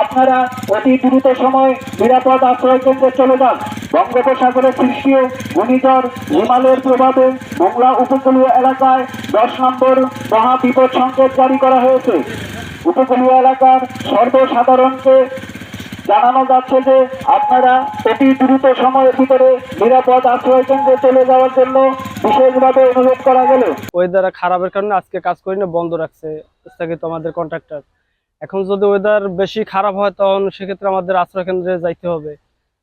আপনারা অতি দ্রুত সময় নিরাপদ আশ্রয় কেন্দ্রে চলে যান। বঙ্গোপসাগরের সৃষ্টি ঘূর্ণিঝড় হিমালয়ের প্রভাবে মোংলা উপকূলীয় এলাকায় দশ নম্বর মহা বিপদ সংকেত জারি করা হয়েছে। উপকূলীয় এলাকার সর্বসাধারণকে জানানো যাচ্ছে যে আপনারা অতি দ্রুত সময়ের ভিতরে নিরাপদ আশ্রয় কেন্দ্রে চলে যাওয়ার জন্য বিশেষভাবে অনুরোধ করা গেল। ওয়েদার খারাপের কারণে আজকে কাজ করি না বন্ধ রাখছে। স্থগিত আমাদের কন্ট্রাক্টর এখন যদি ওয়েদার বেশি খারাপ হয়, তখন সেক্ষেত্রে আমাদের আশ্রয় কেন্দ্রে যাইতে হবে।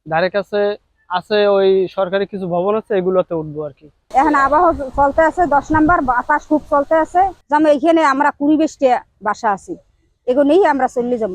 ধারে কাছে আছে ওই সরকারি কিছু ভবন আছে, এগুলোতে উঠবো আর কি। এখন আবহাওয়া চলতে আছে, দশ নাম্বার, বাতাস খুব চলতে আছে। যেমন এইখানে আমরা কুড়ি বেশটা বাসা আছি। এগুলো আমরা চল্লিশ যাব।